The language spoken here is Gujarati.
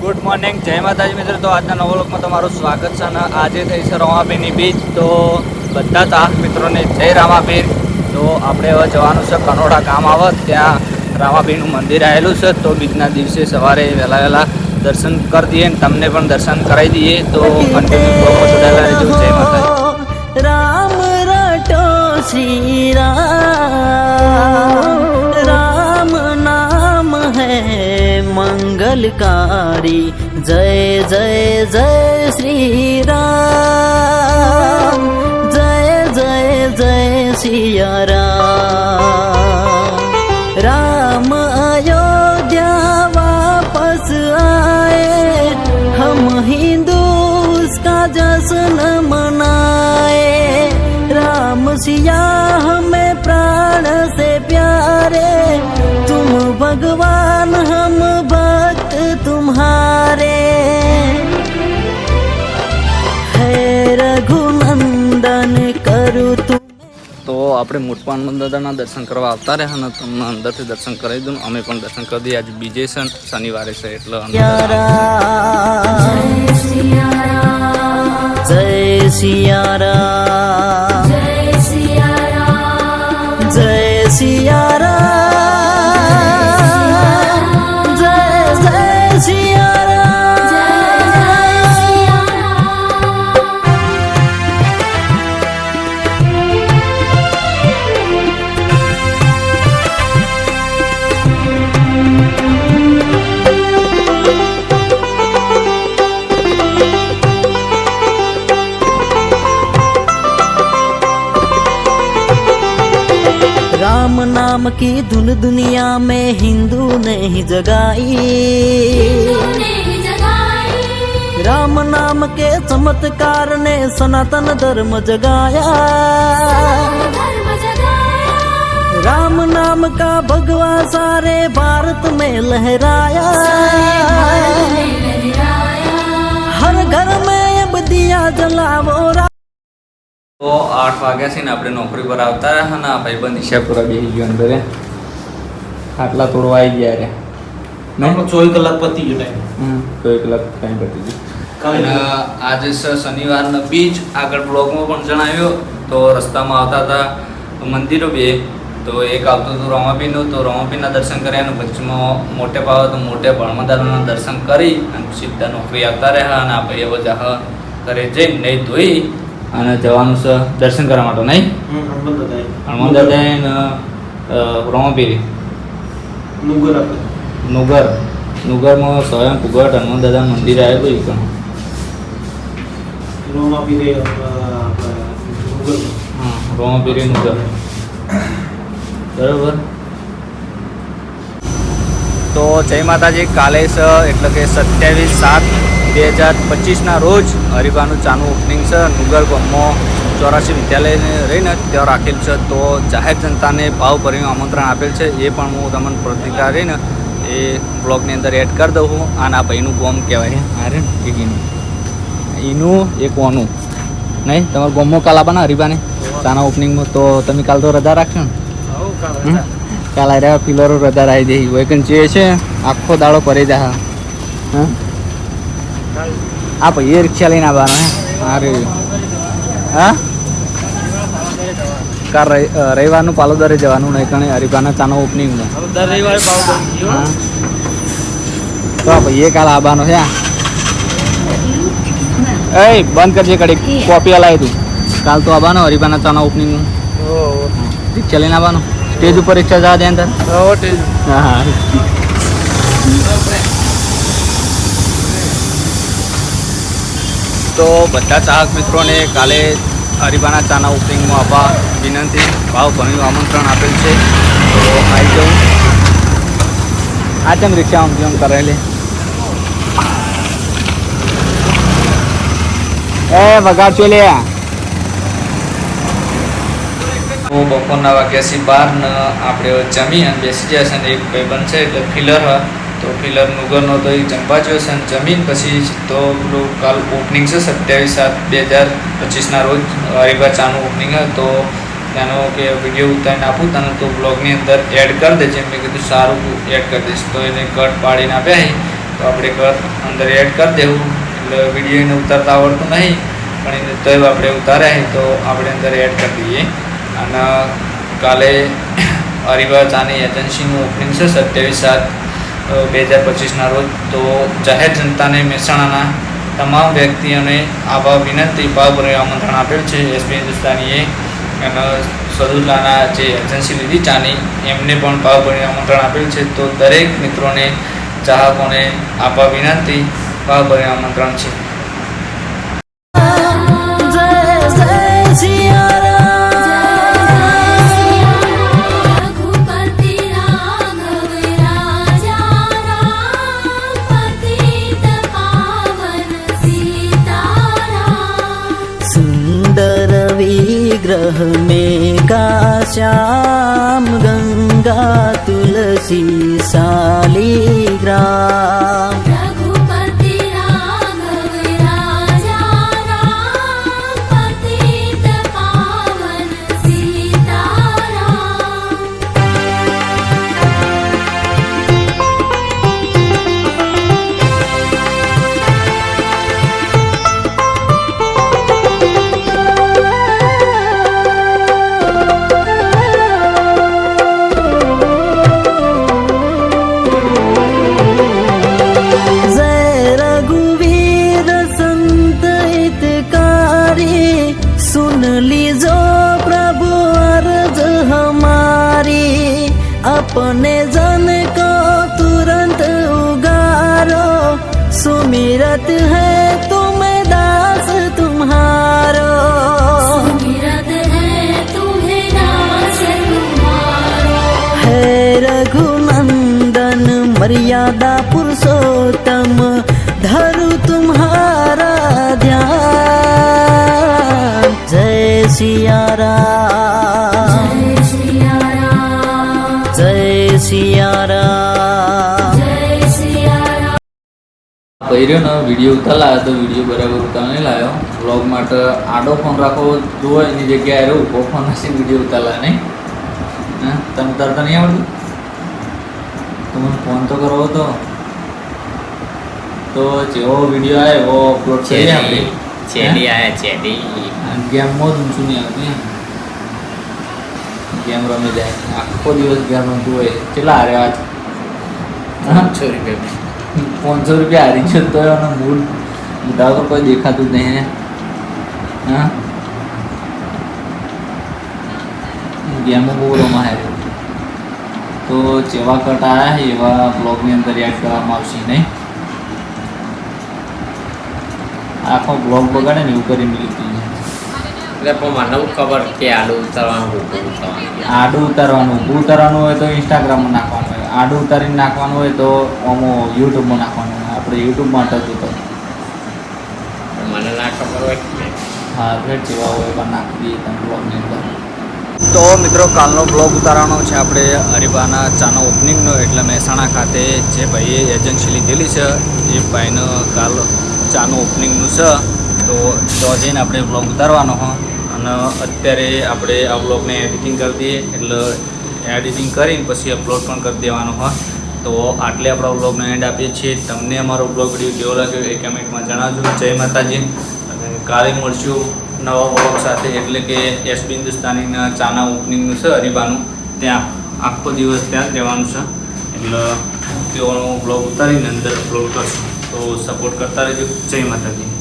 ગુડ મોર્નિંગ જય માતાજી મિત્રો. તો આજના નવલોકમાં તમારું સ્વાગત છે અને આજે થઈ છે રમાબીની બીચ તો બધા ચાહક મિત્રોને જય રામાબીર તો આપણે હવે જવાનું છે કનોડા ગામ આવત ત્યાં રામાબીનું મંદિર આવેલું છે. તો બીજના દિવસે સવારે વહેલા વહેલા દર્શન કરી દઈએ ને તમને પણ દર્શન કરાવી દઈએ. તો કન્ટિન્યુ જય માતાજી. રામ રાટો શ્રી રામ. मंगलकारी जय जय जय श्री राम जय जय जय सिया राम राम अयोध्या वापस आए। हम हिंदू उसका जश्न मनाए। राम सिया हमें प्राण से प्यारे। तुम भगवान हम तुम्हारे है रघुनंदन करू तुम તો આપણે મોટપાન દાદાના દર્શન કરવા આવતા રહ્યા ને તમને અંદરથી દર્શન કરાવી દઉં અમે પણ દર્શન કરી દઈએ આજે બીજે છે ને શનિવારે છે એટલે અંદર प्यारा जय सिया राम जय की धुन दुनिया में हिंदू ने ही जगाई। राम नाम के चमत्कार ने सनातन धर्म जगाया। राम नाम का भगवा सारे भारत में लहराया। हर घर में अब दिया जलावो તો આઠ વાગ્યા છે ને આપણે નોકરી પર આવતા રહ્યા ને આ ભાઈબંધ ઈશાપુરા બેસી ગયો અંદર આટલા તોડવા આવી ગયા રે. આપણો ચોવીસ કલાક પતી ગયો ટાઈમ ચોવીસ કલાક ટાઈમ પતી ગયો. આજે શનિવારનો શનિવારના બીજ આગળ બ્લોગમાં પણ જણાવ્યો. તો રસ્તામાં આવતા હતા મંદિરો બે. તો એક આવતું હતું રમાપીનું તો રમાપીના દર્શન કર્યા અને પછીમાં મોટે પાવ તો મોટે ભણમદારોના દર્શન કરી અને સીધા નોકરી આવતા રહ્યા અને આ ભાઈ જાહ ઘરે જઈને નહીં ધોઈ અને જવાનું છે દર્શન કરવા માટે નહીં? હનુમાન દાદા ને નુગર નુગર. નુગરમાં સ્વયં પુગટ હનુમાન દાદા મંદિર આવેલું એ પણ રોમા પીરે, અ, આપણે નુગર. હા રોમાપીરી નુગર. બરાબર. તો જય માતાજી કાલે છે એટલે કે સત્યાવીસ સાત બે હજાર પચીસના રોજ હરિભાનું ચાનું ઓપનિંગ છે. નુગર ગામમાં ચોરાસી વિદ્યાલયને રહીને ત્યાં રાખેલ છે. તો જાહેર જનતાને ભાવભર્યું આમંત્રણ આપેલ છે. એ પણ હું તમને પ્રતિકાર રહીને એ બ્લોગની અંદર એડ કરી દઉં આના ભાઈનું ગોમ કહેવાય. આ રે ને, એક એનું એનું એક ઓનું. નહીં તમારે ગોમો કાલ આપવાના હરિભાને. ચાના ઓપનિંગમાં તો તમે કાલ તો રજા રાખશો ને? કાલ આ રહ્યા પિલરો રજા આવી દઈ વેકન જે છે. આખો દાડો પરે જા. હા? આ ભાઈએ રિક્ષા લઈને આવવાના અરે હા? કાલ રવિ- અ, રવિવારનું પાલોદરે જવાનું નહીં કણે હરિભાના ચાનો ઓપનિંગમાં હા. તો આ ભાઈએ કાલ આવવાનો છે એ બંધ કરજે કડી કોપી હલાવી તું. કાલ તો આવવાનો હરિભાના ચાના ઓપનિંગ રિક્ષા લઈને આવવાનો સ્ટેજ ઉપર રિક્ષા જવા દે અંદર. હા હા. તો બધા ચાહક મિત્રોને કાલે અરીબાના ચાના ઓપનિંગમાં આવવા વિનંતી, ભાવ ભણ્યું આમંત્રણ આપેલ છે. તો આવી જવું આ કેમ રિક્ષા આમ જેમ કરેલી એ વગાડ છો લે. હું બપોરના વાગ્યા છે બાર આપણે જમી અને બેસી જાય છે એક ભાઈબંધ છે, એટલે ફિલર તો ફિલર નુગરનો તો એ જ્યો છે જમીન, પછી તો પેલું કાલ ઓપનિંગ છે, સત્યાવીસ સાત બે હજાર પચીસના રોજ હરિભા ચાનું ઓપનિંગ તો એનો કે વીડિયો ઉતારીને આપું, તને તો બ્લોગની અંદર એડ કરી દેજે. મેં કીધું સારું એડ કરી દઈશ. તો એને કટ પાડીને આપ્યા તો આપણે કટ અંદર એડ કરી દેવું. એટલે વીડિયો એને ઉતારતા આવડતું નહીં, પણ એને તો આપણે ઉતાર્યા તો આપણે અંદર એડ કરી દઈએ. અને કાલે હરિભા ચાની એજન્સીનું ઓપનિંગ છે, સત્યાવીસ સાત બે હજાર પચીસના રોજ તો જાહેર જનતાને મહેસાણાના તમામ વ્યક્તિઓને આવા વિનંતી ભાવભર્યું આમંત્રણ આપેલ છે. એસબી હિન્દુસ્તાનીએ અને સદુલ્લાના જે એજન્સી લીધી ચાની, એમને પણ ભાવભરી આમંત્રણ આપેલ છે. તો દરેક મિત્રોને, ચાહકોને આપવા વિનંતી ભાવભર્યું આમંત્રણ છે. विग्रह में का श्याम गंगा तुलसी शालिग्राम આપને જન કો તુરંત ઉગારો સુમિરત હૈ તુમ દાસ તુમ્હારો સુમિરત હૈ તુમ્હે દાસ તુમ્હારો હે રઘુનંદન મર્યાદા પુરુષો કર્યો ને વીડિયો ઉતારલા તો વીડિયો બરાબર ઉતાર નહીં લાવ્યો બ્લોગ માટે આડો ફોન રાખો જુઓ એની જગ્યાએ રહ્યો ઊભો ફોન હશે વીડિયો ઉતારલા નહીં. હા? તમે ઉતારતા નહીં આવડતું? તમે ફોન તો કરવો હતો તો જેવો વીડિયો આવે એવો અપલોડ છે આપણે ચેડી આવે ચેડી ગેમમાં જ ઊંચું નહીં આવતું ગેમ રમી જાય. આખો દિવસ ગેમ રમતું હોય. કેટલા હારે આજ? પાંચસો રૂપિયા પાંચસો રૂપિયા હારી છે તો એનો મૂળ મોટા તો કોઈ દેખાતું નહીં, હા? ગેમો બહુ રમાય તો જેવા કટ આવ્યા એવા બ્લોગની અંદર એડ કરવામાં આવશે, નહીં? આખો બ્લોગ બગાડે ને એવું કરી લીધું. એટલે પણ મને ખબર કે આડું ઉતારવાનું ઊભું ઉતારવાનું આડું ઉતારવાનું. ઊભું ઉતારવાનું હોય તો ઇન્સ્ટાગ્રામમાં નાખવાનું હોય. આડું ઉતારીને નાખવાનું હોય તો આમો યુટ્યુબમાં નાખવાનું હોય. આપણે યુટ્યુબમાં હતું તો. મને ના ખબર હોય હા જેવા હોય એવા નાખી દઈએ તમે બ્લોગની અંદર. તો મિત્રો કાલનો બ્લોગ ઉતારવાનો છે આપણે હરિભાના ચાનો ઓપનિંગનો એટલે મહેસાણા ખાતે જે ભાઈએ એજન્સી લીધેલી છે એ ભાઈનો કાલ ચાનું ઓપનિંગનું છે. તો તો જઈને આપણે બ્લોગ ઉતારવાનો હો. અને અત્યારે આપણે આ બ્લોગને એડિટિંગ કરી દઈએ. એટલે એડિટિંગ કરીને પછી અપલોડ પણ કરી દેવાનો હોય તો આટલે આપણા બ્લોગને એન્ડ આપીએ છીએ. તમને અમારો બ્લોગ વીડિયો કેવો લાગ્યો એ કમેન્ટમાં જણાવજો. જય માતાજી. અને કાલે મળશું નવા બ્લોગ સાથે. એટલે કે એસબી હિન્દુસ્તાનીના ચાના ઓપનિંગનું છે હરિબાનું. ત્યાં આખો દિવસ ત્યાં જ રહેવાનું છે. એટલે તેઓનો બ્લોગ ઉતારીને અંદર અપલોડ કરશું. તો સપોર્ટ કરતા રહેજો. જય માતાજી.